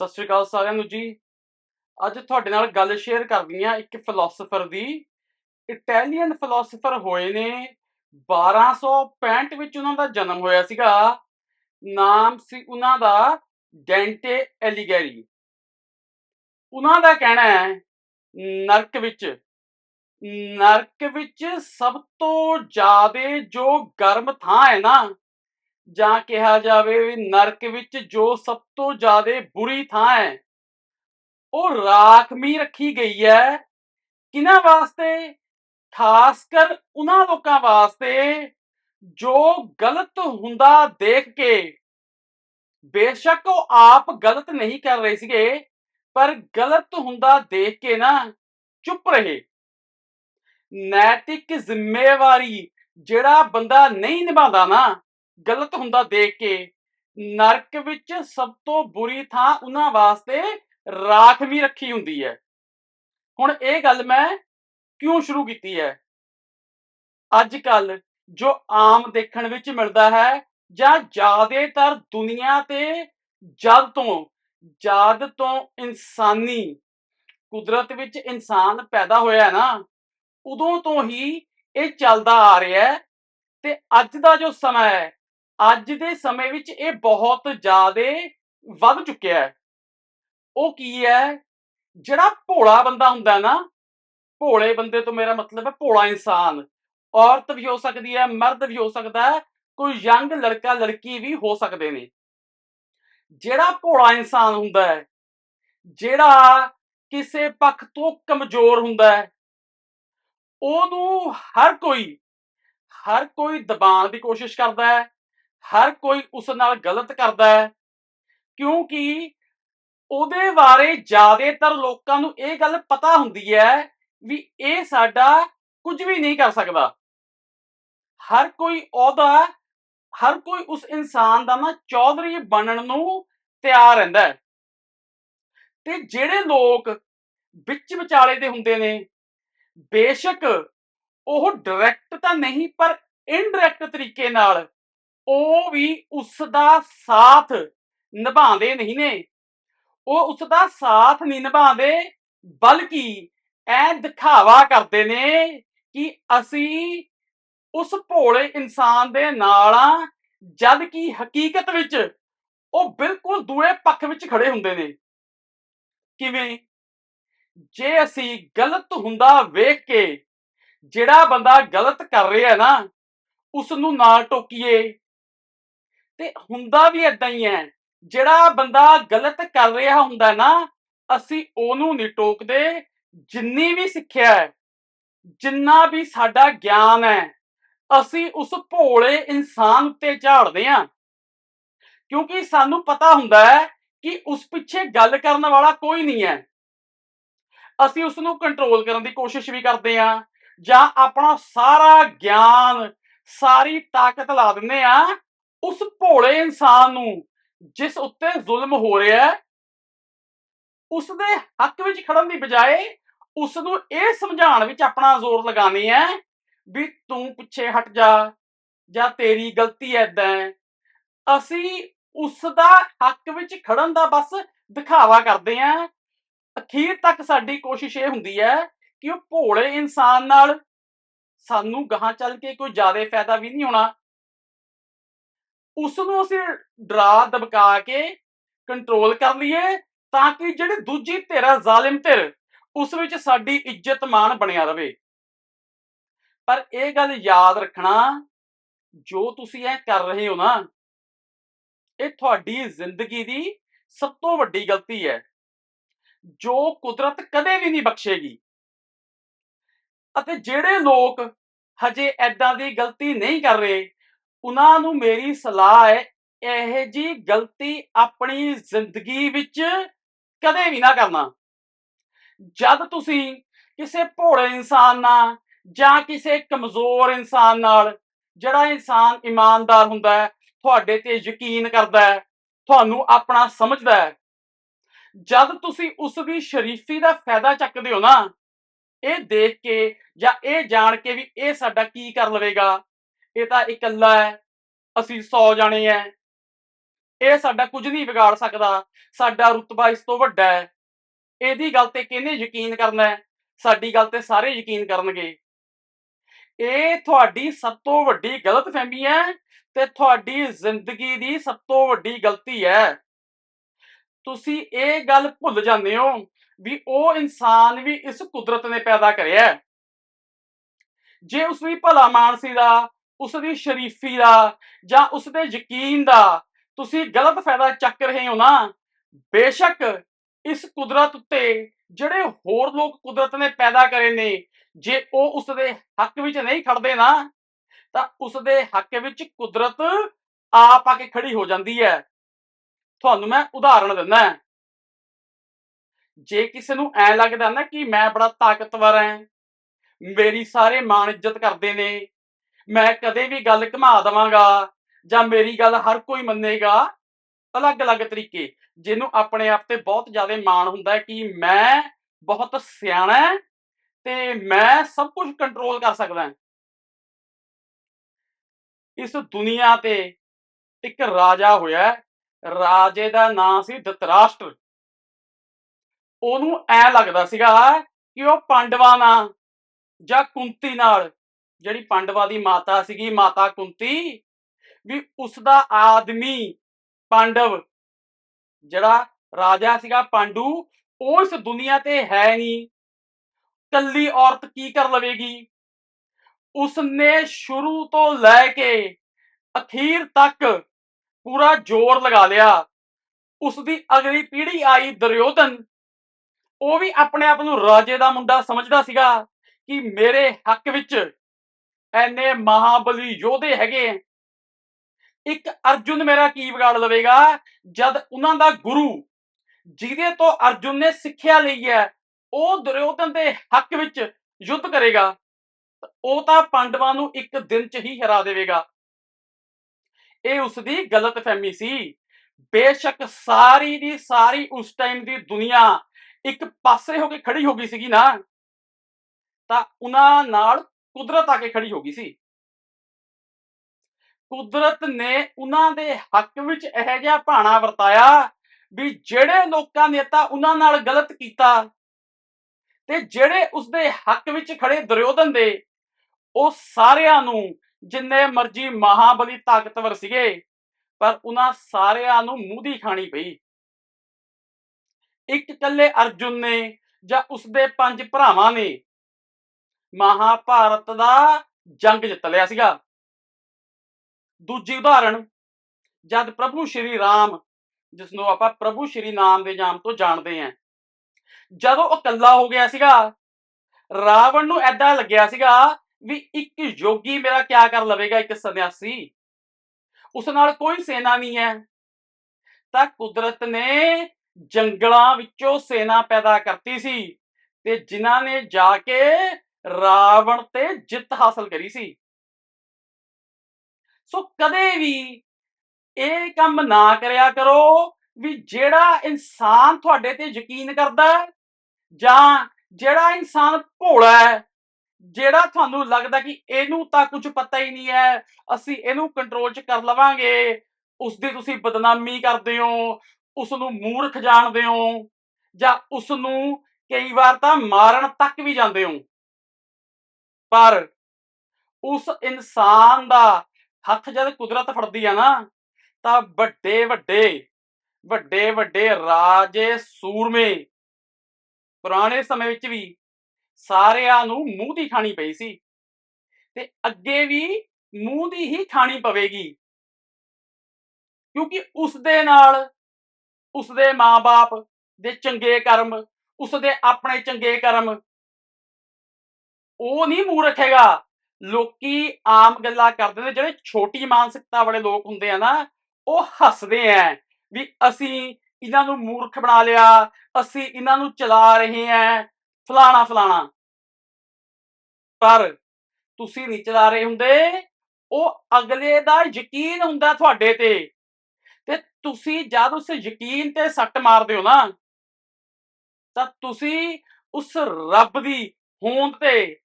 ਸਤਿ ਸ਼੍ਰੀ ਅਕਾਲ ਸਾਰਿਆਂ ਨੂੰ ਜੀ। ਅੱਜ ਤੁਹਾਡੇ ਨਾਲ ਗੱਲ ਸ਼ੇਅਰ ਕਰਨੀ ਆ ਇੱਕ ਫਿਲਾਸਫਰ ਦੀ। ਇਟਾਲੀਅਨ ਫਿਲਾਸਫਰ ਹੋਏ ਨੇ 1265 ਵਿੱਚ ਉਹਨਾਂ ਦਾ ਜਨਮ ਹੋਇਆ ਸੀਗਾ। ਨਾਮ ਸੀ ਉਹਨਾਂ ਦਾ ਡੈਂਟੇ ਐਲੀਗੈਰੀ ਉਹਨਾਂ ਦਾ ਕਹਿਣਾ ਹੈ, ਨਰਕ ਵਿੱਚ ਨਰਕ ਵਿੱਚ ਸਭ ਤੋਂ ਜ਼ਿਆਦਾ ਜੋ ਗਰਮ ਥਾਂ ਹੈ ਨਾ ਜਾਂ ਕਿਹਾ ਜਾਵੇ ਵੀ ਨਰਕ ਵਿੱਚ ਜੋ ਸਭ ਤੋਂ ਜ਼ਿਆਦਾ ਬੁਰੀ ਥਾਂ ਹੈ, ਉਹ ਰਾਖਮੀ ਰੱਖੀ ਗਈ ਹੈ। ਕਿਹਨਾਂ ਵਾਸਤੇ? ਖਾਸ ਕਰ ਉਹਨਾਂ ਲੋਕਾਂ ਵਾਸਤੇ ਜੋ ਗਲਤ ਹੁੰਦਾ ਦੇਖ ਕੇ। ਬੇਸ਼ੱਕ ਉਹ ਆਪ ਗਲਤ ਨਹੀਂ ਕਰ ਰਹੇ ਸੀਗੇ, ਪਰ ਗਲਤ ਹੁੰਦਾ ਦੇਖ ਕੇ ਨਾ ਚੁੱਪ ਰਹੇ। ਨੈਤਿਕ ਜ਼ਿੰਮੇਵਾਰੀ ਜਿਹੜਾ ਬੰਦਾ ਨਹੀਂ ਨਿਭਾਉਂਦਾ ਨਾ ਗਲਤ ਹੁੰਦਾ ਦੇਖ ਕੇ, ਨਰਕ ਵਿੱਚ ਸਭ ਤੋਂ ਬੁਰੀ ਥਾਂ ਉਹਨਾਂ ਵਾਸਤੇ ਰਾਖ ਵੀ ਰੱਖੀ ਹੁੰਦੀ ਹੈ। ਹੁਣ ਇਹ ਗੱਲ ਮੈਂ ਕਿਉਂ ਸ਼ੁਰੂ ਕੀਤੀ ਹੈ? ਅੱਜ ਕੱਲ ਜੋ ਆਮ ਦੇਖਣ ਵਿੱਚ ਮਿਲਦਾ ਹੈ ਜਾਂ ਜ਼ਿਆਦਾਤਰ ਦੁਨੀਆ ਤੇ ਜਦ ਤੋਂ ਜਦ ਤੋਂ ਇਨਸਾਨੀ ਕੁਦਰਤ ਵਿੱਚ ਇਨਸਾਨ ਪੈਦਾ ਹੋਇਆ ਹੈ ਨਾ, ਉਦੋਂ ਤੋਂ ਹੀ ਇਹ ਚੱਲਦਾ ਆ ਰਿਹਾ ਹੈ ਤੇ ਅੱਜ ਦਾ ਜੋ ਸਮਾਂ ਹੈ ਅੱਜ ਦੇ ਸਮੇਂ ਵਿੱਚ ਇਹ ਬਹੁਤ ਜ਼ਿਆਦਾ ਵੱਧ ਚੁੱਕਿਆ ਹੈ। ਉਹ ਕੀ ਹੈ? ਜਿਹੜਾ ਭੋਲਾ ਬੰਦਾ ਹੁੰਦਾ ਨਾ, ਭੋਲੇ ਬੰਦੇ ਤੋਂ ਮੇਰਾ ਮਤਲਬ ਹੈ ਭੋਲਾ ਇਨਸਾਨ। ਔਰਤ ਵੀ ਹੋ ਸਕਦੀ ਹੈ, ਮਰਦ ਵੀ ਹੋ ਸਕਦਾ ਹੈ, ਕੋਈ ਯੰਗ ਲੜਕਾ, ਲੜਕੀ ਵੀ ਹੋ ਸਕਦੇ ਨੇ। ਜਿਹੜਾ ਭੋਲਾ ਇਨਸਾਨ ਹੁੰਦਾ ਹੈ, ਜਿਹੜਾ ਕਿਸੇ ਪੱਖ ਤੋਂ ਕਮਜ਼ੋਰ ਹੁੰਦਾ ਹੈ, ਉਹਨੂੰ ਹਰ ਕੋਈ ਹਰ ਕੋਈ ਦਬਾਉਣ ਦੀ ਕੋਸ਼ਿਸ਼ ਕਰਦਾ ਹੈ। ਹਰ ਕੋਈ ਉਸ ਨਾਲ ਗਲਤ ਕਰਦਾ ਹੈ। ਕਿਉਂਕਿ ਉਹਦੇ ਬਾਰੇ ਜ਼ਿਆਦਾਤਰ ਲੋਕਾਂ ਨੂੰ ਇਹ ਗੱਲ ਪਤਾ ਹੁੰਦੀ ਹੈ ਵੀ ਇਹ ਸਾਡਾ ਕੁਝ ਵੀ ਨਹੀਂ ਕਰ ਸਕਦਾ। ਹਰ ਕੋਈ ਉਹਦਾ, ਹਰ ਕੋਈ ਉਸ ਇਨਸਾਨ ਦਾ ਨਾ ਚੌਧਰੀ ਬਣਨ ਨੂੰ ਤਿਆਰ ਰਹਿੰਦਾ ਹੈ। ਤੇ ਜਿਹੜੇ ਲੋਕ ਵਿੱਚ ਵਿਚਾਲੇ ਦੇ ਹੁੰਦੇ ਨੇ, ਬੇਸ਼ੱਕ ਉਹ ਡਾਇਰੈਕਟ ਤਾਂ ਨਹੀਂ, ਪਰ ਇਨਡਾਇਰੈਕਟ ਤਰੀਕੇ ਨਾਲ ਉਹ ਵੀ ਉਸ ਦਾ ਸਾਥ ਨਿਭਾਉਂਦੇ ਨਹੀਂ ਨੇ। ਉਹ ਉਸ ਦਾ ਸਾਥ ਨਹੀਂ ਨਿਭਾਉਂਦੇ, ਬਲਕਿ ਐ ਦਿਖਾਵਾ ਕਰਦੇ ਨੇ ਕਿ ਅਸੀਂ ਉਸ ਭੋਲੇ ਇਨਸਾਨ ਦੇ ਨਾਲ ਆ, ਜਦ ਕਿ ਹਕੀਕਤ ਵਿੱਚ ਉਹ ਬਿਲਕੁਲ ਦੂਏ ਪੱਖ ਵਿੱਚ ਖੜੇ ਹੁੰਦੇ ਨੇ। ਕਿਵੇਂ? ਜੇ ਅਸੀਂ ਗਲਤ ਹੁੰਦਾ ਵੇਖ ਕੇ ਜਿਹੜਾ ਬੰਦਾ ਗਲਤ ਕਰ ਰਿਹਾ ਨਾ ਉਸ ਨੂੰ ਨਾ ਟੋਕੀਏ ਤੇ ਹੁੰਦਾ ਵੀ ਇਦਾਂ ਹੀ ਹੈ। ਜਿਹੜਾ ਬੰਦਾ ਗਲਤ ਕਰ ਰਿਹਾ ਹੁੰਦਾ ਨਾ, ਅਸੀਂ ਉਹਨੂੰ ਨਹੀਂ ਟੋਕਦੇ। ਜਿੰਨੀ ਵੀ ਸਿੱਖਿਆ ਹੈ, ਜਿੰਨਾ ਵੀ ਸਾਡਾ ਗਿਆਨ ਹੈ, ਅਸੀਂ ਉਸ ਭੋਲੇ ਇਨਸਾਨ ਉੱਤੇ ਝਾੜਦੇ ਹਾਂ। ਕਿਉਂਕਿ ਸਾਨੂੰ ਪਤਾ ਹੁੰਦਾ ਹੈ ਕਿ ਉਸ ਪਿੱਛੇ ਗੱਲ ਕਰਨ ਵਾਲਾ ਕੋਈ ਨਹੀਂ ਹੈ। ਅਸੀਂ ਉਸ ਨੂੰ ਕੰਟਰੋਲ ਕਰਨ ਦੀ ਕੋਸ਼ਿਸ਼ ਵੀ ਕਰਦੇ ਹਾਂ, ਜਾਂ ਆਪਣਾ ਸਾਰਾ ਗਿਆਨ, ਸਾਰੀ ਤਾਕਤ ਲਾ ਦਿੰਦੇ ਆ ਉਸ ਭੋਲੇ ਇਨਸਾਨ ਨੂੰ ਜਿਸ ਉੱਤੇ ਜ਼ੁਲਮ ਹੋ ਰਿਹਾ ਹੈ ਉਸ ਦੇ ਹੱਕ ਵਿੱਚ ਖੜਨ ਦੀ ਬਜਾਏ ਉਸ ਨੂੰ ਇਹ ਸਮਝਾਉਣ ਵਿੱਚ ਆਪਣਾ ਜ਼ੋਰ ਲਗਾਉਂਦੇ ਹੈ ਵੀ ਤੂੰ ਪਿੱਛੇ ਹਟ ਜਾ ਜਾਂ ਤੇਰੀ ਗਲਤੀ ਐਦਾਂ ਹੈ ਅਸੀਂ ਉਸ ਦਾ ਹੱਕ ਵਿੱਚ ਖੜਨ ਦਾ ਬਸ ਦਿਖਾਵਾ ਕਰਦੇ ਆ ਅਖੀਰ ਤੱਕ ਸਾਡੀ ਕੋਸ਼ਿਸ਼ ਇਹ ਹੁੰਦੀ ਹੈ ਕਿ ਉਹ ਭੋਲੇ ਇਨਸਾਨ ਨਾਲ ਸਾਨੂੰ ਗਾਹਾਂ ਚੱਲ ਕੇ ਕੋਈ ਜ਼ਿਆਦਾ ਫਾਇਦਾ ਵੀ ਨਹੀਂ ਹੋਣਾ। ਉਸ ਨੂੰ ਅਸੀਂ ਡਰਾ, ਦਬਕਾ ਕੇ ਕੰਟਰੋਲ ਕਰ ਲਈਏ ਤਾਂ ਕਿ ਜਿਹੜੀ ਦੂਜੀ ਧਿਰ ਹੈ ਜ਼ਾਲਿਮ ਧਿਰ, ਉਸ ਵਿੱਚ ਸਾਡੀ ਇੱਜ਼ਤ ਮਾਣ ਬਣਿਆ ਰਵੇ। ਪਰ ਇਹ ਗੱਲ ਯਾਦ ਰੱਖਣਾ, ਜੋ ਤੁਸੀਂ ਇਹ ਕਰ ਰਹੇ ਹੋ ਨਾ, ਇਹ ਤੁਹਾਡੀ ਜ਼ਿੰਦਗੀ ਦੀ ਸਭ ਤੋਂ ਵੱਡੀ ਗਲਤੀ ਹੈ। ਜੋ ਕੁਦਰਤ ਕਦੇ ਵੀ ਨਹੀਂ ਬਖਸ਼ੇਗੀ। ਅਤੇ ਜਿਹੜੇ ਲੋਕ ਹਜੇ ਐਦਾਂ ਦੀ ਗਲਤੀ ਨਹੀਂ ਕਰ ਰਹੇ ਉਹਨਾਂ ਨੂੰ ਮੇਰੀ ਸਲਾਹ ਹੈ, ਇਹ ਜੀ ਗਲਤੀ ਆਪਣੀ ਜ਼ਿੰਦਗੀ ਵਿੱਚ ਕਦੇ ਵੀ ਨਾ ਕਰਨਾ। ਜਦ ਤੁਸੀਂ ਕਿਸੇ ਭੋਲੇ ਇਨਸਾਨ ਨਾਲ ਜਾਂ ਕਿਸੇ ਕਮਜ਼ੋਰ ਇਨਸਾਨ ਨਾਲ, ਜਿਹੜਾ ਇਨਸਾਨ ਇਮਾਨਦਾਰ ਹੁੰਦਾ ਹੈ, ਤੁਹਾਡੇ ਤੇ ਯਕੀਨ ਕਰਦਾ ਹੈ, ਤੁਹਾਨੂੰ ਆਪਣਾ ਸਮਝਦਾ ਹੈ, ਜਦ ਤੁਸੀਂ ਉਸ ਦੀ ਸ਼ਰੀਫੀ ਦਾ ਫਾਇਦਾ ਚੱਕਦੇ ਹੋ ਨਾ, ਇਹ ਦੇਖ ਕੇ ਜਾਂ ਇਹ ਜਾਣ ਕੇ ਵੀ ਇਹ ਸਾਡਾ ਕੀ ਕਰ ਲਵੇਗਾ? ਇਹ ਤਾਂ ਇਕੱਲਾ ਹੈ, ਅਸੀਂ 100 ਜਾਣੇ ਐ। ਇਹ ਸਾਡਾ ਕੁਝ ਨਹੀਂ ਵਿਗਾੜ ਸਕਦਾ, ਸਾਡਾ ਰੁਤਬਾ ਇਸ ਤੋਂ ਵੱਡਾ ਹੈ। ਇਹਦੀ ਗੱਲ ਤੇ ਕਿਹਨੇ ਯਕੀਨ ਕਰਨਾ ਹੈ? ਸਾਡੀ ਗੱਲ ਤੇ ਸਾਰੇ ਯਕੀਨ ਕਰਨਗੇ। ਇਹ ਤੁਹਾਡੀ ਸਭ ਤੋਂ ਵੱਡੀ ਗਲਤਫਹਿਮੀ ਹੈ ਤੇ ਤੁਹਾਡੀ ਜ਼ਿੰਦਗੀ ਦੀ ਸਭ ਤੋਂ ਵੱਡੀ ਗਲਤੀ ਹੈ। ਤੁਸੀਂ ਇਹ ਗੱਲ ਭੁੱਲ ਜਾਂਦੇ ਹੋ ਵੀ ਉਹ ਇਨਸਾਨ ਵੀ ਇਸ ਕੁਦਰਤ ਨੇ ਪੈਦਾ ਕਰਿਆ ਜੇ ਉਸ ਦੀ ਭਲਾ ਮਾਨਸੀ ਦਾ ਉਸ ਦੀ ਸ਼ਰੀਫੀ ਦਾ ਜਾਂ ਉਸ ਦੇ ਯਕੀਨ ਦਾ ਤੁਸੀਂ ਗਲਤ ਫਾਇਦਾ ਚੱਕ ਰਹੇ ਹੋ ਨਾ। ਬੇਸ਼ੱਕ ਇਸ ਕੁਦਰਤ ਉੱਤੇ ਜਿਹੜੇ ਹੋਰ ਲੋਕ ਕੁਦਰਤ ਨੇ ਪੈਦਾ ਕਰੇ ਨੇ, ਜੇ ਉਹ ਉਸ ਦੇ ਹੱਕ ਵਿੱਚ ਨਹੀਂ ਖੜਦੇ ਨਾ, ਤਾਂ ਉਸ ਦੇ ਹੱਕ ਵਿੱਚ ਕੁਦਰਤ ਆਪ ਆ ਕੇ ਖੜੀ ਹੋ ਜਾਂਦੀ ਹੈ। ਤੁਹਾਨੂੰ ਮੈਂ ਉਦਾਹਰਣ ਦਿੰਦਾ ਜੇ ਕਿਸੇ ਨੂੰ ਐ ਲੱਗਦਾ ਨਾ ਕਿ ਮੈਂ ਬੜਾ ਤਾਕਤਵਰ ਹਾਂ, ਮੇਰੀ ਸਾਰੇ ਮਾਣ ਇੱਜ਼ਤ ਕਰਦੇ ਨੇ ਮੈਂ ਕਦੇ ਵੀ ਗੱਲ ਘੁਮਾ ਦਵਾਂਗਾ ਜਾਂ ਮੇਰੀ ਗੱਲ ਹਰ ਕੋਈ ਮੰਨੇਗਾ। ਅਲੱਗ-ਅਲੱਗ ਤਰੀਕੇ। ਜਿਹਨੂੰ ਆਪਣੇ ਆਪ ਤੇ ਬਹੁਤ ਜ਼ਿਆਦਾ ਮਾਣ ਹੁੰਦਾ ਹੈ ਕਿ ਮੈਂ ਬਹੁਤ ਸਿਆਣਾ ਤੇ ਮੈਂ ਸਭ ਕੁਝ ਕੰਟਰੋਲ ਕਰ ਸਕਦਾ ਇਸ ਦੁਨੀਆ ਤੇ ਇੱਕ ਰਾਜਾ ਹੋਇਆ ਰਾਜੇ ਦਾ ਨਾਂ ਸੀ ਧਤਰਾਸ਼ਟਰ ਉਹਨੂੰ ਐ ਲੱਗਦਾ ਸੀਗਾ ਕਿ ਉਹ ਪਾਂਡਵਾਂ ਨਾਲ ਜਾਂ ਕੁੰਤੀ ਨਾਲ ਜਿਹੜੀ ਪਾਂਡਵਾ ਦੀ ਮਾਤਾ ਸੀਗੀ, ਮਾਤਾ ਕੁੰਤੀ, ਵੀ ਉਸ ਦਾ ਆਦਮੀ ਪਾਂਡਵ, ਜਿਹੜਾ ਰਾਜਾ ਸੀਗਾ ਪਾਂਡੂ, ਉਹ ਇਸ ਦੁਨੀਆ ਤੇ ਹੈ ਨਹੀਂ। ਕੱਲੀ ਔਰਤ ਕੀ ਕਰ ਲਵੇਗੀ? ਉਸਨੇ ਸ਼ੁਰੂ ਤੋਂ ਲੈ ਕੇ ਅਖੀਰ ਤੱਕ ਪੂਰਾ ਜ਼ੋਰ ਲਗਾ ਲਿਆ। ਉਸ ਦੀ ਅਗਲੀ ਪੀੜ੍ਹੀ ਆਈ ਦੁਰਯੋਧਨ। ਉਹ ਵੀ ਆਪਣੇ ਆਪ ਨੂੰ ਰਾਜੇ ਦਾ ਮੁੰਡਾ ਸਮਝਦਾ ਸੀਗਾ ਕਿ ਮੇਰੇ ਹੱਕ ਵਿੱਚ ਐਨੇ ਮਹਾਬਲੀ ਯੋਧੇ ਹੈਗੇ ਹੈ। ਇੱਕ ਅਰਜੁਨ ਮੇਰਾ ਕੀ ਵਿਗਾੜ ਲਵੇਗਾ? ਜਦ ਉਹਨਾਂ ਦਾ ਗੁਰੂ, ਜਿਹਦੇ ਤੋਂ ਅਰਜੁਨ ਨੇ ਸਿੱਖਿਆ ਲਈ ਹੈ ਉਹ ਦੁਰਯੋਧਨ ਦੇ ਹੱਕ ਵਿੱਚ ਯੁੱਧ ਕਰੇਗਾ। ਉਹ ਤਾਂ ਪਾਂਡਵਾਂ ਨੂੰ ਇੱਕ ਦਿਨ ਚ ਹੀ ਹਰਾ ਦੇਵੇਗਾ। ਇਹ ਉਸ ਦੀ ਗਲਤਫਹਿਮੀ ਸੀ। ਬੇਸ਼ੱਕ ਸਾਰੀ ਦੀ ਸਾਰੀ ਉਸ ਟਾਈਮ ਦੀ ਦੁਨੀਆ ਇੱਕ ਪਾਸੇ ਹੋ ਕੇ ਖੜੀ ਹੋ ਗਈ ਸੀਗੀ ਨਾ, ਤਾਂ ਉਹਨਾਂ ਨਾਲ ਕੁਦਰਤ ਆ ਕੇ ਖੜੀ ਹੋ ਗਈ ਸੀ। ਕੁਦਰਤ ਨੇ ਉਹਨਾਂ ਦੇ ਹੱਕ ਵਿੱਚ ਇਹੋ ਜਿਹਾ ਭਾਣਾ ਵਰਤਾਇਆ ਵੀ ਜਿਹੜੇ ਲੋਕਾਂ ਨੇ ਤਾਂ ਉਹਨਾਂ ਨਾਲ ਗਲਤ ਕੀਤਾ ਤੇ ਜਿਹੜੇ ਉਸਦੇ ਹੱਕ ਵਿੱਚ ਖੜੇ ਦੁਰਯੋਧਨ ਦੇ, ਉਹ ਸਾਰਿਆਂ ਨੂੰ ਜਿੰਨੇ ਮਰਜ਼ੀ ਮਹਾਬਲੀ ਤਾਕਤਵਰ ਸੀਗੇ, ਪਰ ਉਹਨਾਂ ਸਾਰਿਆਂ ਨੂੰ ਮੂੰਹ ਦੀ ਖਾਣੀ ਪਈ। ਇੱਕ ਇਕੱਲੇ ਅਰਜੁਨ ਨੇ ਜਾਂ ਉਸਦੇ ਪੰਜ ਭਰਾਵਾਂ ਨੇ ਮਹਾਭਾਰਤ ਦਾ ਜੰਗ ਜਿੱਤ ਲਿਆ ਸੀਗਾ। ਦੂਜੀ ਉਦਾਹਰਣ ਜਦ ਪ੍ਰਭੂ ਸ਼੍ਰੀ ਰਾਮ ਜਿਸ ਨੂੰ ਆਪਾਂ ਪ੍ਰਭੂ ਸ਼੍ਰੀ ਨਾਮ ਦੇ ਨਾਮ ਤੋਂ ਜਾਣਦੇ ਹਾਂ, ਜਦੋਂ ਉਹ ਇਕੱਲਾ ਹੋ ਗਿਆ ਸੀਗਾ, ਰਾਵਣ ਨੂੰ ਐਦਾਂ ਲੱਗਿਆ ਸੀਗਾ ਵੀ ਇੱਕ ਯੋਗੀ ਮੇਰਾ ਕਿਆ ਕਰ ਲਵੇਗਾ ਇੱਕ ਸੰਨਿਆਸੀ। ਉਸ ਨਾਲ ਕੋਈ ਸੈਨਾ ਨਹੀਂ ਹੈ। ਤਾਂ ਕੁਦਰਤ ਨੇ ਜੰਗਲਾਂ ਵਿੱਚੋਂ ਸੈਨਾ ਪੈਦਾ ਕਰਤੀ ਸੀ ਤੇ ਜਿਨ੍ਹਾਂ ਨੇ ਜਾ ਕੇ ਰਾਵਣ ਤੇ ਜਿੱਤ ਹਾਸਲ ਕਰੀ ਸੀ। ਸੋ ਕਦੇ ਵੀ ਇਹ ਕੰਮ ਨਾ ਕਰਿਆ ਕਰੋ ਵੀ ਜਿਹੜਾ ਇਨਸਾਨ ਤੁਹਾਡੇ ਤੇ ਯਕੀਨ ਕਰਦਾ ਜਾਂ ਜਿਹੜਾ ਇਨਸਾਨ ਭੋਲਾ ਹੈ, ਜਿਹੜਾ ਤੁਹਾਨੂੰ ਲੱਗਦਾ ਕਿ ਇਹਨੂੰ ਤਾਂ ਕੁਝ ਪਤਾ ਹੀ ਨਹੀਂ ਹੈ, ਅਸੀਂ ਇਹਨੂੰ ਕੰਟਰੋਲ 'ਚ ਕਰ ਲਵਾਂਗੇ ਉਸ ਦੀ ਤੁਸੀਂ ਬਦਨਾਮੀ ਕਰਦੇ ਹੋ ਉਸ ਨੂੰ ਮੂਰਖ ਜਾਣਦੇ ਹੋ ਜਾਂ ਉਸ ਨੂੰ ਕਈ ਵਾਰ ਤਾਂ ਮਾਰਨ ਤੱਕ ਵੀ ਜਾਂਦੇ ਹੋ। ਪਰ ਉਸ ਇਨਸਾਨ ਦਾ ਹੱਥ ਜਦ ਕੁਦਰਤ ਫੜਦੀ ਆ ਨਾ, ਤਾਂ ਵੱਡੇ ਵੱਡੇ ਵੱਡੇ ਵੱਡੇ ਰਾਜੇ ਸੂਰਮੇ ਪੁਰਾਣੇ ਸਮੇਂ ਵਿੱਚ ਵੀ ਸਾਰਿਆਂ ਨੂੰ ਮੂੰਹ ਦੀ ਖਾਣੀ ਪਈ ਸੀ ਤੇ ਅੱਗੇ ਵੀ ਮੂੰਹ ਦੀ ਹੀ ਖਾਣੀ ਪਵੇਗੀ। ਕਿਉਂਕਿ ਉਸ ਦੇ ਨਾਲ ਉਸ ਦੇ ਮਾਪੇ ਦੇ ਚੰਗੇ ਕਰਮ, ਉਸ ਦੇ ਆਪਣੇ ਚੰਗੇ ਕਰਮ ਉਹ ਨਹੀਂ ਮੂੰਹ ਰੱਖੇਗਾ ਲੋਕੀ ਆਮ ਗੱਲਾਂ ਕਰਦੇ ਨੇ, ਜਿਹੜੇ ਛੋਟੀ ਮਾਨਸਿਕਤਾ ਵਾਲੇ ਲੋਕ ਹੁੰਦੇ ਆ ਨਾ, ਉਹ ਹੱਸਦੇ ਆ ਵੀ ਅਸੀਂ ਇਹਨਾਂ ਨੂੰ ਮੂਰਖ ਬਣਾ ਲਿਆ, ਅਸੀਂ ਇਹਨਾਂ ਨੂੰ ਚਲਾ ਰਹੇ ਹਾਂ ਫਲਾਣਾ ਫਲਾਣਾ। ਪਰ ਤੁਸੀਂ ਨਹੀਂ ਚਲਾ ਰਹੇ ਹੁੰਦੇ, ਉਹ ਅਗਲੇ ਦਾ ਯਕੀਨ ਹੁੰਦਾ ਤੁਹਾਡੇ ਤੇ। ਤੇ ਤੁਸੀਂ ਜਦ ਉਸ ਯਕੀਨ ਤੇ ਸੱਟ ਮਾਰਦੇ ਹੋ ਨਾ, ਤਾਂ ਤੁਸੀਂ ਉਸ ਰੱਬ ਦੀ ਹੋਂਦ ਤੇ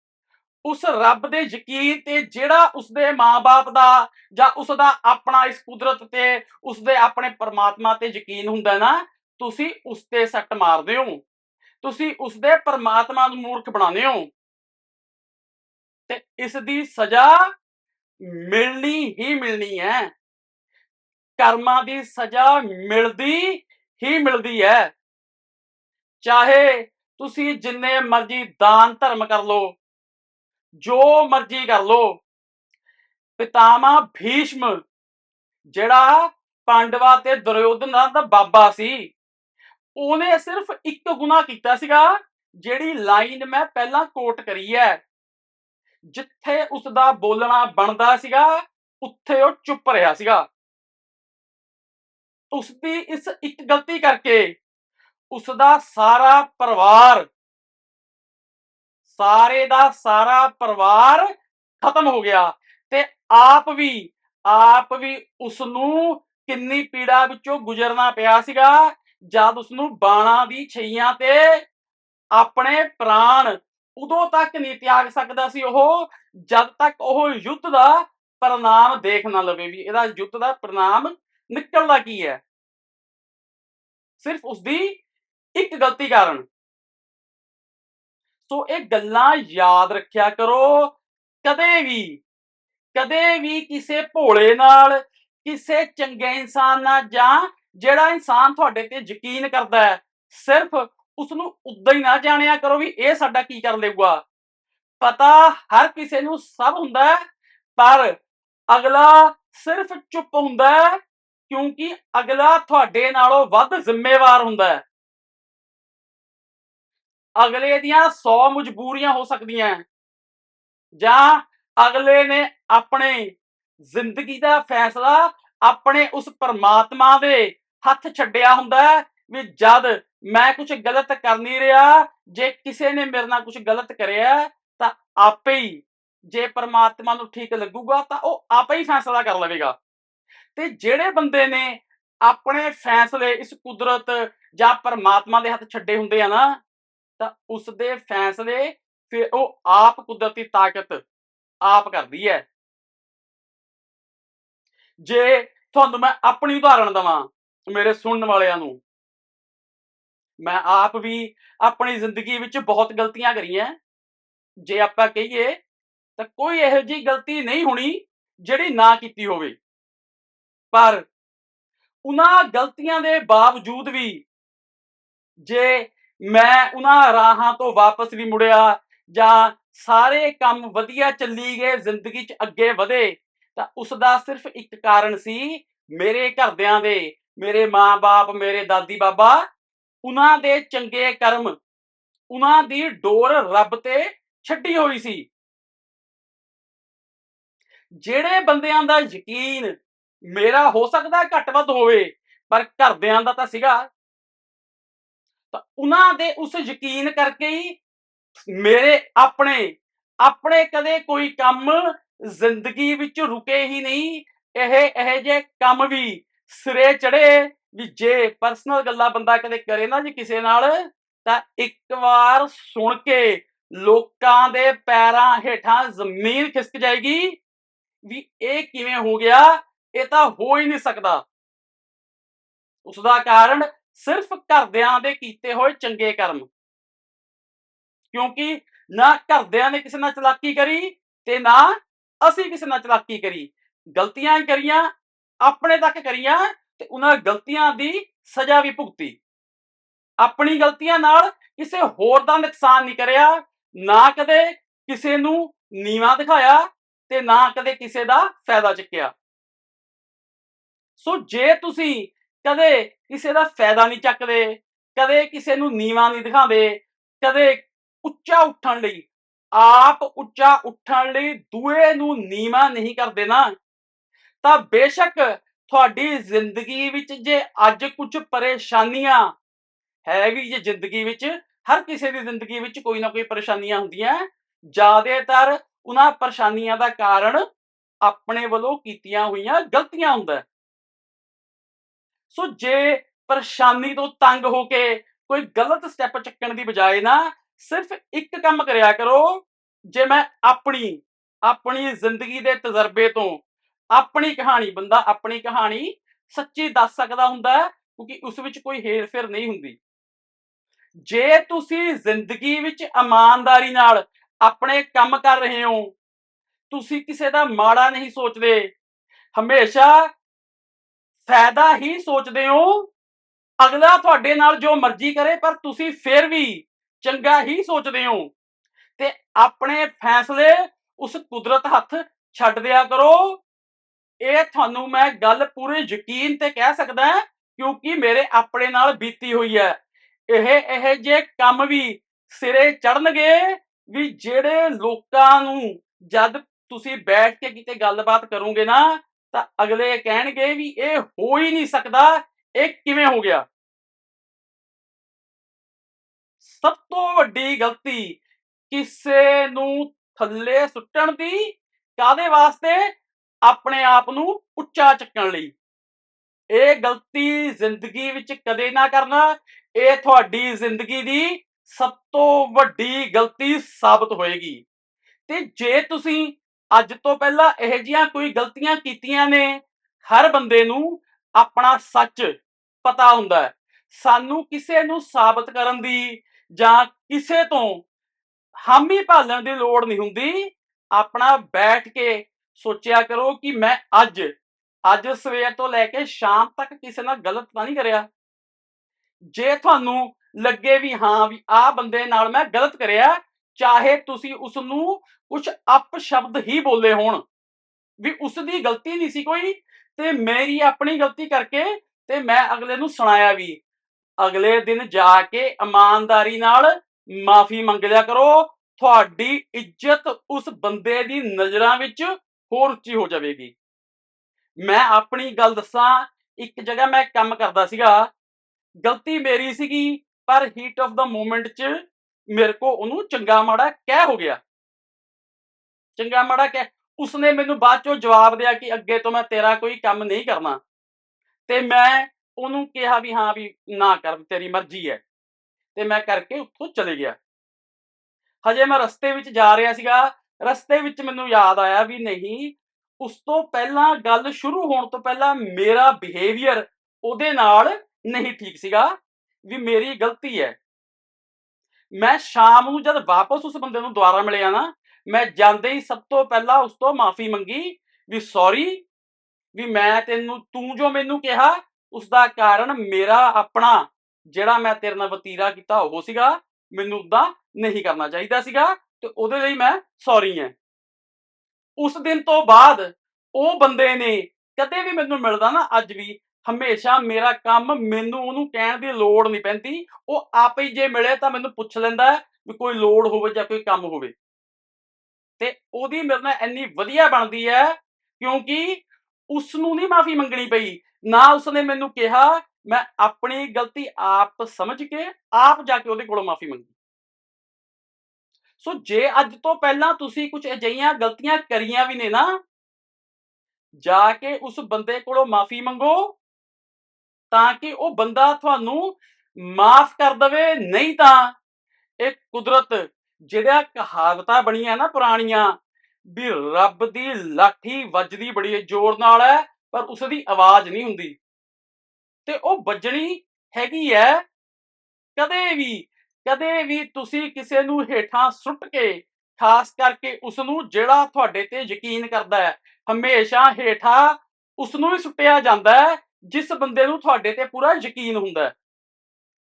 ਉਸ ਰੱਬ ਦੇ ਯਕੀਨ ਤੇ ਜਿਹੜਾ ਉਸਦੇ ਮਾਪੇ ਦਾ ਜਾਂ ਉਸਦਾ ਆਪਣਾ ਇਸ ਕੁਦਰਤ ਤੇ ਉਸਦੇ ਆਪਣੇ ਪਰਮਾਤਮਾ ਤੇ ਯਕੀਨ ਹੁੰਦਾ ਨਾ, ਤੁਸੀਂ ਉਸ ਤੇ ਸੱਟ ਮਾਰਦੇ ਹੋ। ਤੁਸੀਂ ਉਸਦੇ ਪਰਮਾਤਮਾ ਨੂੰ ਮੂਰਖ ਬਣਾਉਂਦੇ ਹੋ। ਤੇ ਇਸ ਦੀ ਸਜ਼ਾ ਮਿਲਣੀ ਹੀ ਮਿਲਣੀ ਹੈ। ਕਰਮਾਂ ਦੀ ਸਜ਼ਾ ਮਿਲਦੀ ਹੀ ਮਿਲਦੀ ਹੈ। ਚਾਹੇ ਤੁਸੀਂ ਜਿੰਨੇ ਮਰਜ਼ੀ ਦਾਨ ਧਰਮ ਕਰ ਲੋ ਜੋ ਮਰਜ਼ੀ ਕਰ ਲੋ ਪਿਤਾਮਾ ਭੀਸ਼ਮ, ਜਿਹੜਾ ਪਾਂਡਵਾ ਤੇ ਦੁਰਯੋਧਨ ਦਾ ਬਾਬਾ ਸੀ, ਉਹਨੇ ਸਿਰਫ ਇੱਕ ਗੁਨਾਹ ਕੀਤਾ ਸੀਗਾ, ਜਿਹੜੀ ਲਾਈਨ ਮੈਂ ਪਹਿਲਾਂ ਕੋਟ ਕਰੀ ਹੈ। ਜਿੱਥੇ ਉਸ ਦਾ ਬੋਲਣਾ ਬਣਦਾ ਸੀਗਾ, ਉੱਥੇ ਉਹ ਚੁੱਪ ਰਿਹਾ ਸੀਗਾ। ਉਸ ਦੀ ਇਸ ਇੱਕ ਗਲਤੀ ਕਰਕੇ ਉਸ ਦਾ ਸਾਰਾ ਪਰਿਵਾਰ ਸਾਰੇ ਦਾ ਸਾਰਾ ਪਰਿਵਾਰ ਖਤਮ ਹੋ ਗਿਆ ਤੇ ਆਪ ਵੀ ਆਪ ਵੀ ਉਸ ਨੂੰ ਕਿੰਨੀ ਪੀੜਾ ਵਿੱਚੋਂ ਗੁਜ਼ਰਨਾ ਪਿਆ ਸੀਗਾ ਜਦ ਉਸ ਨੂੰ ਬਾਣਾ ਦੀ ਛਈਆਂ ਤੇ ਆਪਣੇ ਪ੍ਰਾਣ ਉਦੋਂ ਤੱਕ ਨਹੀਂ ਤਿਆਗ ਸਕਦਾ ਸੀ ਉਹ, ਜਦ ਤੱਕ ਉਹ ਯੁੱਧ ਦਾ ਪ੍ਰਣਾਮ ਦੇਖ ਨਾ ਲਵੇ ਵੀ ਇਹਦਾ ਯੁੱਧ ਦਾ ਪ੍ਰਣਾਮ ਨਿਕਲਦਾ ਕੀ ਹੈ। ਸਿਰਫ ਉਸ ਦੀ ਇੱਕ ਗਲਤੀ ਕਾਰਨ ਸੋ ਇਹ ਗੱਲਾਂ ਯਾਦ ਰੱਖਿਆ ਕਰੋ। ਕਦੇ ਵੀ ਕਦੇ ਵੀ ਕਿਸੇ ਭੋਲੇ ਨਾਲ, ਕਿਸੇ ਚੰਗੇ ਇਨਸਾਨ ਨਾਲ ਜਾਂ ਜਿਹੜਾ ਇਨਸਾਨ ਤੁਹਾਡੇ ਤੇ ਯਕੀਨ ਕਰਦਾ ਹੈ, ਸਿਰਫ ਉਸ ਨੂੰ ਉਦਾਂ ਹੀ ਨਾ ਜਾਣਿਆ ਕਰੋ ਵੀ ਇਹ ਸਾਡਾ ਕੀ ਕਰ ਲੇਗਾ ਪਤਾ ਹਰ ਕਿਸੇ ਨੂੰ ਸਭ ਹੁੰਦਾ ਹੈ, ਪਰ ਅਗਲਾ ਸਿਰਫ ਚੁੱਪ ਹੁੰਦਾ ਹੈ ਕਿਉਂਕਿ ਅਗਲਾ ਤੁਹਾਡੇ ਨਾਲੋਂ ਵੱਧ ਜ਼ਿੰਮੇਵਾਰ ਹੁੰਦਾ ਹੈ। ਅਗਲੇ ਦੀਆਂ 100 ਮਜਬੂਰੀਆਂ ਹੋ ਸਕਦੀਆਂ ਜਾਂ ਅਗਲੇ ਨੇ ਆਪਣੇ ਜ਼ਿੰਦਗੀ ਦਾ ਫੈਸਲਾ ਆਪਣੇ ਉਸ ਪਰਮਾਤਮਾ ਦੇ ਹੱਥ ਛੱਡਿਆ ਹੁੰਦਾ ਵੀ ਜਦ ਮੈਂ ਕੁਝ ਗਲਤ ਕਰ ਨਹੀਂ ਰਿਹਾ, ਜੇ ਕਿਸੇ ਨੇ ਮੇਰੇ ਨਾਲ ਕੁਝ ਗਲਤ ਕਰਿਆ ਤਾਂ ਆਪੇ ਹੀ ਜੇ ਪਰਮਾਤਮਾ ਨੂੰ ਠੀਕ ਲੱਗੂਗਾ, ਤਾਂ ਉਹ ਆਪੇ ਹੀ ਫੈਸਲਾ ਕਰ ਲਵੇਗਾ। ਤੇ ਜਿਹੜੇ ਬੰਦੇ ਨੇ ਆਪਣੇ ਫੈਸਲੇ, ਇਸ ਕੁਦਰਤ ਜਾਂ ਪਰਮਾਤਮਾ ਦੇ ਹੱਥ ਛੱਡੇ ਹੁੰਦੇ ਆ ਨਾ ਤਾਂ ਉਸ ਦੇ ਫੈਸਲੇ ਫਿਰ ਉਹ ਆਪ ਕੁਦਰਤੀ ਤਾਕਤ ਆਪ ਕਰਦੀ ਹੈ। ਜੇ ਤੁਹਾਨੂੰ ਮੈਂ ਆਪਣੀ ਉਦਾਹਰਣ ਦਵਾਂ ਮੇਰੇ ਸੁਣਨ ਵਾਲਿਆਂ ਨੂੰ। ਮੈਂ ਆਪ ਵੀ ਆਪਣੀ ਜ਼ਿੰਦਗੀ ਵਿੱਚ ਬਹੁਤ ਗਲਤੀਆਂ ਕਰੀਆਂ। ਜੇ ਆਪਾਂ ਕਹੀਏ ਤਾਂ ਕੋਈ ਇਹੋ ਜਿਹੀ ਗਲਤੀ ਨਹੀਂ ਹੋਣੀ ਜਿਹੜੀ ਨਾ ਕੀਤੀ ਹੋਵੇ। ਪਰ ਉਹਨਾਂ ਗਲਤੀਆਂ ਦੇ ਬਾਵਜੂਦ ਵੀ ਜੇ ਮੈਂ ਉਹਨਾਂ ਰਾਹਾਂ ਤੋਂ ਵਾਪਸ ਵੀ ਮੁੜਿਆ ਜਾਂ ਸਾਰੇ ਕੰਮ ਵਧੀਆ ਚੱਲੀ ਗਏ, ਜ਼ਿੰਦਗੀ 'ਚ ਅੱਗੇ ਵਧੇ, ਤਾਂ ਉਸ ਦਾ ਸਿਰਫ ਇੱਕ ਕਾਰਨ ਸੀ, ਮੇਰੇ ਘਰਦਿਆਂ ਦੇ, ਮੇਰੇ ਮਾਂ-ਬਾਪ, ਮੇਰੇ ਦਾਦੀ ਬਾਬਾ ਉਹਨਾਂ ਦੇ ਚੰਗੇ ਕਰਮ, ਉਹਨਾਂ ਦੀ ਡੋਰ ਰੱਬ ਤੇ ਛੱਡੀ ਹੋਈ ਸੀ। ਜਿਹੜੇ ਬੰਦਿਆਂ ਦਾ ਯਕੀਨ ਮੇਰਾ ਹੋ ਸਕਦਾ ਘੱਟ ਵੱਧ ਹੋਵੇ, ਪਰ ਘਰਦਿਆਂ ਦਾ ਤਾਂ ਸੀਗਾ। ਤਾਂ ਉਹਨਾਂ ਦੇ ਉਸ ਯਕੀਨ ਕਰਕੇ ਹੀ ਮੇਰੇ ਆਪਣੇ ਆਪਣੇ ਕਦੇ ਕੋਈ ਕੰਮ ਜ਼ਿੰਦਗੀ ਵਿੱਚ ਰੁਕੇ ਹੀ ਨਹੀਂ। ਇਹ ਇਹ ਜੇ ਕੰਮ ਵੀ ਸਿਰੇ ਚੜੇ ਵੀ ਜੇ ਪਰਸਨਲ ਗੱਲਾਂ ਬੰਦਾ ਕਦੇ ਕਰੇ ਨਾ ਜੀ ਕਿਸੇ ਨਾਲ, ਤਾਂ ਇੱਕ ਵਾਰ ਸੁਣ ਕੇ ਲੋਕਾਂ ਦੇ ਪੈਰਾਂ ਹੇਠਾਂ ਜ਼ਮੀਨ ਖਿਸਕ ਜਾਏਗੀ ਵੀ ਇਹ ਕਿਵੇਂ ਹੋ ਗਿਆ, ਇਹ ਤਾਂ ਹੋ ਹੀ ਨਹੀਂ ਸਕਦਾ। ਉਸ ਦਾ ਕਾਰਨ ਸਿਰਫ ਘਰਦਿਆਂ ਦੇ ਕੀਤੇ ਹੋਏ ਚੰਗੇ ਕਰਮ। ਕਿਉਂਕਿ ਨਾ ਘਰਦਿਆਂ ਨੇ ਕਿਸੇ ਨਾਲ ਚਲਾਕੀ ਕਰੀ ਤੇ ਨਾ ਅਸੀਂ ਕਿਸੇ ਨਾਲ ਚਲਾਕੀ ਕਰੀ। ਗਲਤੀਆਂ ਕਰੀਆਂ, ਆਪਣੇ ਤੱਕ ਕਰੀਆਂ ਤੇ ਉਹਨਾਂ ਗਲਤੀਆਂ ਦੀ ਸਜ਼ਾ ਵੀ ਭੁਗਤੀ। ਆਪਣੀ ਗਲਤੀਆਂ ਨਾਲ ਕਿਸੇ ਹੋਰ ਦਾ ਨੁਕਸਾਨ ਨਹੀਂ ਕਰਿਆ, ਨਾ ਕਦੇ ਕਿਸੇ ਨੂੰ ਨੀਵਾ ਦਿਖਾਇਆ ਤੇ ਨਾ ਕਦੇ ਕਿਸੇ ਦਾ ਫਾਇਦਾ ਚੁੱਕਿਆ। ਸੋ ਜੇ ਤੁਸੀਂ ਕਦੇ ਕਿਸੇ ਦਾ ਫਾਇਦਾ ਨਹੀਂ ਚੱਕਦੇ, ਕਦੇ ਕਿਸੇ ਨੂੰ ਨੀਵਾ ਨਹੀਂ ਦਿਖਾਉਂਦੇ, ਕਦੇ ਉੱਚਾ ਉੱਠਣ ਲਈ। ਆਪ ਉੱਚਾ ਉੱਠਣ ਲਈ ਦੂਏ ਨੂੰ ਨੀਵਾ ਨਹੀਂ ਕਰਦੇ ਨਾ। ਤਾਂ ਬੇਸ਼ੱਕ ਤੁਹਾਡੀ ਜ਼ਿੰਦਗੀ ਵਿੱਚ ਜੇ ਅੱਜ ਕੁਝ ਪਰੇਸ਼ਾਨੀਆਂ ਹੈ ਵੀ ਜੇ ਜ਼ਿੰਦਗੀ ਵਿੱਚ, ਹਰ ਕਿਸੇ ਦੀ ਜ਼ਿੰਦਗੀ ਵਿੱਚ ਕੋਈ ਨਾ ਕੋਈ ਪਰੇਸ਼ਾਨੀਆਂ ਹੁੰਦੀਆਂ, ਜ਼ਿਆਦਾਤਰ ਉਹਨਾਂ ਪਰੇਸ਼ਾਨੀਆਂ ਦਾ ਕਾਰਨ ਆਪਣੇ ਵੱਲੋਂ ਕੀਤੀਆਂ ਹੋਈਆਂ ਗਲਤੀਆਂ ਹੁੰਦਾ। ਸੋ ਜੇ ਪਰੇਸ਼ਾਨੀ ਤੋਂ ਤੰਗ ਹੋ ਕੇ ਕੋਈ ਗਲਤ ਸਟੈਪ ਚੱਕਣ ਦੀ ਬਜਾਏ ਨਾ ਸਿਰਫ ਇੱਕ ਕੰਮ ਕਰਿਆ ਕਰੋ, ਜੇ ਮੈਂ ਆਪਣੀ ਆਪਣੀ ਜ਼ਿੰਦਗੀ ਦੇ ਤਜਰਬੇ ਤੋਂ ਆਪਣੀ ਕਹਾਣੀ, ਬੰਦਾ ਆਪਣੀ ਕਹਾਣੀ ਸੱਚੀ ਦੱਸ ਸਕਦਾ ਹੁੰਦਾ ਕਿਉਂਕਿ ਉਸ ਵਿੱਚ ਕੋਈ ਹੇਰ-ਫੇਰ ਨਹੀਂ ਹੁੰਦੀ। ਜੇ ਤੁਸੀਂ ਜ਼ਿੰਦਗੀ ਵਿੱਚ ਇਮਾਨਦਾਰੀ ਨਾਲ ਆਪਣੇ ਕੰਮ ਕਰ ਰਹੇ ਹੋ, ਤੁਸੀਂ ਕਿਸੇ ਦਾ ਮਾੜਾ ਨਹੀਂ ਸੋਚਦੇ। ਹਮੇਸ਼ਾ ਫਾਇਦਾ ਹੀ ਸੋਚਦੇ ਹੋ। ਅਗਲਾ ਤੁਹਾਡੇ ਨਾਲ ਜੋ ਮਰਜ਼ੀ ਕਰੇ, ਪਰ ਤੁਸੀਂ ਫਿਰ ਵੀ ਚੰਗਾ ਹੀ ਸੋਚਦੇ ਹੋ। ਤੇ ਆਪਣੇ ਫੈਸਲੇ ਉਸ ਕੁਦਰਤ ਹੱਥ ਛੱਡ ਦਿਆ ਕਰੋ। ਇਹ ਤੁਹਾਨੂੰ ਮੈਂ ਗੱਲ ਪੂਰੇ ਯਕੀਨ ਤੇ ਕਹਿ ਸਕਦਾ ਕਿਉਂਕਿ ਮੇਰੇ ਆਪਣੇ ਨਾਲ ਬੀਤੀ ਹੋਈ ਹੈ। ਇਹ ਇਹ ਜੇ ਕੰਮ ਵੀ ਸਿਰੇ ਚੜਨਗੇ ਵੀ ਜਿਹੜੇ ਲੋਕਾਂ ਨੂੰ ਜਦ ਤੁਸੀਂ ਬੈਠ ਕੇ ਕਿਤੇ ਗੱਲਬਾਤ ਕਰੋਗੇ ਨਾ ਤਾਂ ਅਗਲੇ ਕਹਿਣਗੇ ਵੀ ਇਹ ਹੋ ਹੀ ਨਹੀਂ ਸਕਦਾ, ਇਹ ਕਿਵੇਂ ਹੋ ਗਿਆ? ਸਭ ਤੋਂ ਵੱਡੀ ਗਲਤੀ ਕਿਸੇ ਨੂੰ ਥੱਲੇ ਸੁੱਟਣ ਦੀ ਕਾਦੇ ਵਾਸਤੇ? ਆਪਣੇ ਆਪ ਨੂੰ ਉੱਚਾ ਚੱਕਣ ਲਈ। ਇਹ ਗਲਤੀ ਜ਼ਿੰਦਗੀ ਵਿੱਚ ਕਦੇ ਨਾ ਕਰਨਾ, ਇਹ ਤੁਹਾਡੀ ਜ਼ਿੰਦਗੀ ਦੀ ਸਭ ਤੋਂ ਵੱਡੀ ਗਲਤੀ ਸਾਬਤ ਹੋਏਗੀ। ਤੇ ਜੇ ਤੁਸੀਂ ਅੱਜ ਤੋਂ ਪਹਿਲਾਂ ਇਹੋ ਜਿਹੀਆਂ ਕੋਈ ਗਲਤੀਆਂ ਕੀਤੀਆਂ ਨੇ, ਹਰ ਬੰਦੇ ਨੂੰ ਆਪਣਾ ਸੱਚ ਪਤਾ ਹੁੰਦਾ ਹੈ। ਸਾਨੂੰ ਕਿਸੇ ਨੂੰ ਸਾਬਤ ਕਰਨ ਦੀ ਜਾਂ ਕਿਸੇ ਤੋਂ ਹਾਮੀ ਭਾਲਣ ਦੀ ਲੋੜ ਨਹੀਂ ਹੁੰਦੀ। ਆਪਣਾ ਬੈਠ ਕੇ ਸੋਚਿਆ ਕਰੋ ਕਿ ਮੈਂ ਅੱਜ ਅੱਜ ਸਵੇਰ ਤੋਂ ਲੈ ਕੇ ਸ਼ਾਮ ਤੱਕ ਕਿਸੇ ਨਾਲ ਗਲਤ ਤਾਂ ਨਹੀਂ ਕਰਿਆ। ਜੇ ਤੁਹਾਨੂੰ ਲੱਗੇ ਵੀ ਹਾਂ ਵੀ ਆਹ ਬੰਦੇ ਨਾਲ ਮੈਂ ਗਲਤ ਕਰਿਆ ਚਾਹੇ ਤੁਸੀਂ ਉਸ ਨੂੰ ਕੁਝ ਅਪ ਸ਼ਬਦ ਹੀ ਬੋਲੇ ਹੋਣ। ਵੀ ਉਸ ਦੀ ਗਲਤੀ ਨਹੀਂ ਸੀ ਕੋਈ ਤੇ ਮੇਰੀ ਆਪਣੀ ਗਲਤੀ ਕਰਕੇ ਤੇ ਮੈਂ ਅਗਲੇ ਨੂੰ ਸੁਣਾਇਆ ਵੀ। ਅਗਲੇ ਦਿਨ ਜਾ ਕੇ ਇਮਾਨਦਾਰੀ ਨਾਲ ਮਾਫੀ ਮੰਗ ਲਿਆ ਕਰੋ। ਤੁਹਾਡੀ ਇੱਜ਼ਤ ਉਸ ਬੰਦੇ ਦੀ ਨਜ਼ਰਾਂ ਵਿੱਚ ਹੋਰ ਉੱਚੀ ਹੋ ਜਾਵੇਗੀ। ਮੈਂ ਆਪਣੀ ਗੱਲ ਦੱਸਾਂ, ਇੱਕ ਜਗ੍ਹਾ ਮੈਂ ਕੰਮ ਕਰਦਾ ਸੀਗਾ। ਗਲਤੀ ਮੇਰੀ ਸੀਗੀ, ਪਰ ਹੀਟ ਆਫ ਦਾ ਮੂਮੈਂਟ 'ਚ ਮੇਰੇ ਕੋ ਉਹਨੂੰ ਚੰਗਾ ਮਾੜਾ ਕਹਿ ਹੋ ਗਿਆ। ਚੰਗਾ ਮਾੜਾ ਕਹਿ, ਉਸਨੇ ਮੈਨੂੰ ਬਾਅਦ ਚੋਂ ਜਵਾਬ ਦਿਆ ਕਿ ਅੱਗੇ ਤੋਂ ਮੈਂ ਤੇਰਾ ਕੋਈ ਕੰਮ ਨਹੀਂ ਕਰਨਾ। ਤੇ ਮੈਂ ਉਹਨੂੰ ਕਿਹਾ ਵੀ ਹਾਂ ਵੀ ਨਾ ਕਰ, ਤੇਰੀ ਮਰਜ਼ੀ ਹੈ। ਤੇ ਮੈਂ ਕਰਕੇ ਉੱਥੋਂ ਚਲੇ ਗਿਆ। ਹਜੇ ਮੈਂ ਰਸਤੇ ਵਿੱਚ ਜਾ ਰਿਹਾ ਸੀਗਾ, ਰਸਤੇ ਵਿੱਚ ਮੈਨੂੰ ਯਾਦ ਆਇਆ ਵੀ ਨਹੀਂ, ਉਸ ਤੋਂ ਪਹਿਲਾਂ ਗੱਲ ਸ਼ੁਰੂ ਹੋਣ ਤੋਂ ਪਹਿਲਾਂ ਮੇਰਾ ਬਿਹੇਵੀਅਰ ਉਹਦੇ ਨਾਲ ਨਹੀਂ ਠੀਕ ਸੀਗਾ, ਵੀ ਮੇਰੀ ਗਲਤੀ ਹੈ। ਮੈਂ ਸ਼ਾਮ ਨੂੰ ਜਦ ਵਾਪਸ ਉਸ ਬੰਦੇ ਨੂੰ ਦੁਬਾਰਾ ਮਿਲਿਆ ਨਾ, ਮੈਂ ਜਾਂਦੇ ਹੀ ਸਭ ਤੋਂ ਪਹਿਲਾਂ ਉਸ ਤੋਂ ਮਾਫੀ ਮੰਗੀ ਵੀ ਸੌਰੀ ਵੀ ਮੈਂ ਤੈਨੂੰ, ਤੂੰ ਜੋ ਮੈਨੂੰ ਕਿਹਾ, ਉਸ ਦਾ ਕਾਰਨ ਮੇਰਾ, ਆਪਣਾ ਜਿਹੜਾ ਮੈਂ ਤੇਰੇ ਨਾਲ ਵਤੀਰਾ ਕੀਤਾ ਉਹ ਸੀਗਾ, ਮੈਨੂੰ ਉਦਾਂ ਨਹੀਂ ਕਰਨਾ ਚਾਹੀਦਾ ਸੀਗਾ ਤੇ ਉਹਦੇ ਲਈ ਮੈਂ ਸੌਰੀ ਹਾਂ ਉਸ ਦਿਨ ਤੋਂ ਬਾਅਦ ਉਹ ਬੰਦੇ ਨੇ ਕਦੇ ਵੀ ਮੈਨੂੰ ਮਿਲਦਾ ਨਾ ਅੱਜ ਵੀ ਹਮੇਸ਼ਾ ਮੇਰਾ ਕੰਮ ਮੈਨੂੰ ਉਹਨੂੰ ਕਹਿਣ ਦੀ ਲੋੜ ਨਹੀਂ ਪੈਂਦੀ। ਉਹ ਆਪੇ ਹੀ ਜੇ ਮਿਲੇ ਤਾਂ ਮੈਨੂੰ ਪੁੱਛ ਲੈਂਦਾ ਵੀ ਕੋਈ ਲੋੜ ਹੋਵੇ ਜਾਂ ਕੋਈ ਕੰਮ ਹੋਵੇ। ਤੇ ਉਹਦੀ ਮੇਰੇ ਨਾਲ ਇੰਨੀ ਵਧੀਆ ਬਣਦੀ ਹੈ ਕਿਉਂਕਿ ਉਸ ਨੂੰ ਨਹੀਂ ਮਾਫੀ ਮੰਗਣੀ ਪਈ। ਨਾ ਉਸਨੇ ਮੈਨੂੰ ਕਿਹਾ, ਮੈਂ ਆਪਣੀ ਗਲਤੀ ਆਪ ਸਮਝ ਕੇ ਆਪ ਜਾ ਕੇ ਉਹਦੇ ਕੋਲੋਂ ਮਾਫੀ ਮੰਗੀ। ਸੋ ਜੇ ਅੱਜ ਤੋਂ ਪਹਿਲਾਂ ਤੁਸੀਂ ਕੁਝ ਅਜਿਹੀਆਂ ਗਲਤੀਆਂ ਕਰੀਆਂ ਵੀ ਨੇ ਨਾ, ਜਾ ਕੇ ਉਸ ਬੰਦੇ ਕੋਲੋਂ ਮਾਫੀ ਮੰਗੋ ਤਾਂ ਕਿ ਉਹ ਬੰਦਾ ਤੁਹਾਨੂੰ ਮਾਫ ਕਰ ਦਵੇ, ਨਹੀਂ ਤਾਂ ਇਹ ਕੁਦਰਤ ਜਿਹੜਾ ਕਹਾਵਤਾਂ ਬਣੀਆਂ ਨਾ ਪੁਰਾਣੀਆਂ ਵੀ ਰੱਬ ਦੀ ਲਾਠੀ ਵੱਜਦੀ ਬੜੀ ਜ਼ੋਰ ਨਾਲ ਹੈ, ਪਰ ਉਸ ਦੀ ਆਵਾਜ਼ ਨਹੀਂ ਹੁੰਦੀ। ਤੇ ਉਹ ਵੱਜਣੀ ਹੈਗੀ ਹੈ ਕਦੇ ਵੀ ਕਦੇ ਵੀ ਤੁਸੀਂ ਕਿਸੇ ਨੂੰ ਹੇਠਾਂ ਸੁੱਟ ਕੇ, ਖਾਸ ਕਰਕੇ ਉਸ ਨੂੰ ਜਿਹੜਾ ਤੁਹਾਡੇ ਤੇ ਯਕੀਨ ਕਰਦਾ ਹੈ, ਹਮੇਸ਼ਾ ਹੇਠਾਂ ਉਸ ਨੂੰ ਹੀ ਸੁੱਟਿਆ ਜਾਂਦਾ ਹੈ ਜਿਸ ਬੰਦੇ ਨੂੰ ਤੁਹਾਡੇ ਤੇ ਪੂਰਾ ਯਕੀਨ ਹੁੰਦਾ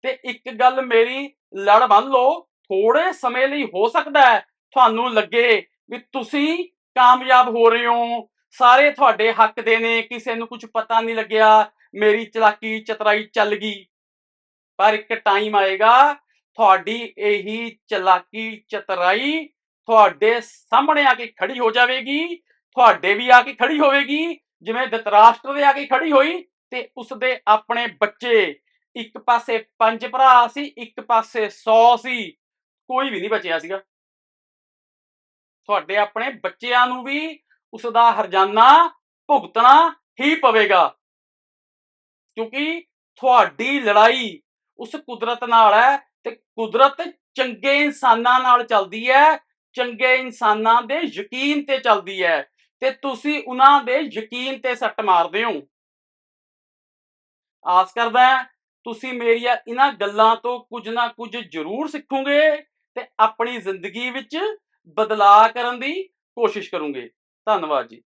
ਤੇ ਇੱਕ ਗੱਲ ਮੇਰੀ ਲੜ ਬੰਨ ਲਓ ਥੋੜੇ ਸਮੇਂ ਲਈ ਹੋ ਸਕਦਾ ਹੈ, ਤੁਹਾਨੂੰ ਲੱਗੇ ਵੀ ਤੁਸੀਂ ਕਾਮਯਾਬ ਹੋ ਰਹੇ ਹੋ, ਸਾਰੇ ਤੁਹਾਡੇ ਹੱਕ ਦੇ ਨੇ, ਕਿਸੇ ਨੂੰ ਕੁਝ ਪਤਾ ਨਹੀਂ ਲੱਗਿਆ, ਮੇਰੀ ਚਲਾਕੀ ਚਤਰਾਈ ਚੱਲ ਗਈ। ਪਰ ਇੱਕ ਟਾਈਮ ਆਏਗਾ, ਤੁਹਾਡੀ ਇਹੀ ਚਲਾਕੀ ਚਤਰਾਈ ਤੁਹਾਡੇ ਸਾਹਮਣੇ ਆ ਕੇ ਖੜੀ ਹੋ ਜਾਵੇਗੀ, ਤੁਹਾਡੇ ਵੀ ਆ ਕੇ ਖੜੀ ਹੋਵੇਗੀ, ਜਿਵੇਂ ਦਤਰਾਸ਼ਟਰ ਦੇ ਆ ਕੇ ਖੜੀ ਹੋਈ ਤੇ ਉਸਦੇ ਆਪਣੇ ਬੱਚੇ, ਇੱਕ ਪਾਸੇ ਪੰਜ ਭਰਾ ਸੀ, ਇੱਕ ਪਾਸੇ 100 ਸੀ, ਕੋਈ ਵੀ ਨਹੀਂ ਬਚਿਆ ਸੀਗਾ। ਤੁਹਾਡੇ ਆਪਣੇ ਬੱਚਿਆਂ ਨੂੰ ਵੀ ਉਸ ਦਾ ਹਰਜਾਨਾ ਭੁਗਤਣਾ ਹੀ ਪਵੇਗਾ, ਕਿਉਂਕਿ ਤੁਹਾਡੀ ਲੜਾਈ ਉਸ ਕੁਦਰਤ ਨਾਲ ਹੈ ਤੇ ਕੁਦਰਤ ਚੰਗੇ ਇਨਸਾਨਾਂ ਨਾਲ ਚੱਲਦੀ ਹੈ, ਚੰਗੇ ਇਨਸਾਨਾਂ ਦੇ ਯਕੀਨ ਤੇ ਚੱਲਦੀ ਹੈ ਤੇ ਤੁਸੀਂ ਉਹਨਾਂ ਦੇ ਯਕੀਨ ਤੇ ਸੱਟ ਮਾਰਦੇ ਹੋ। ਆਸ ਕਰਦਾ ਹਾਂ, ਤੁਸੀਂ ਮੇਰੀਆਂ ਇਹਨਾਂ ਗੱਲਾਂ ਤੋਂ ਕੁਝ ਨਾ ਕੁਝ ਜ਼ਰੂਰ ਸਿੱਖੋਗੇ ਤੇ ਆਪਣੀ ਜ਼ਿੰਦਗੀ ਵਿੱਚ ਬਦਲਾਅ ਕਰਨ ਦੀ ਕੋਸ਼ਿਸ਼ ਕਰੋਗੇ। ਧੰਨਵਾਦ ਜੀ।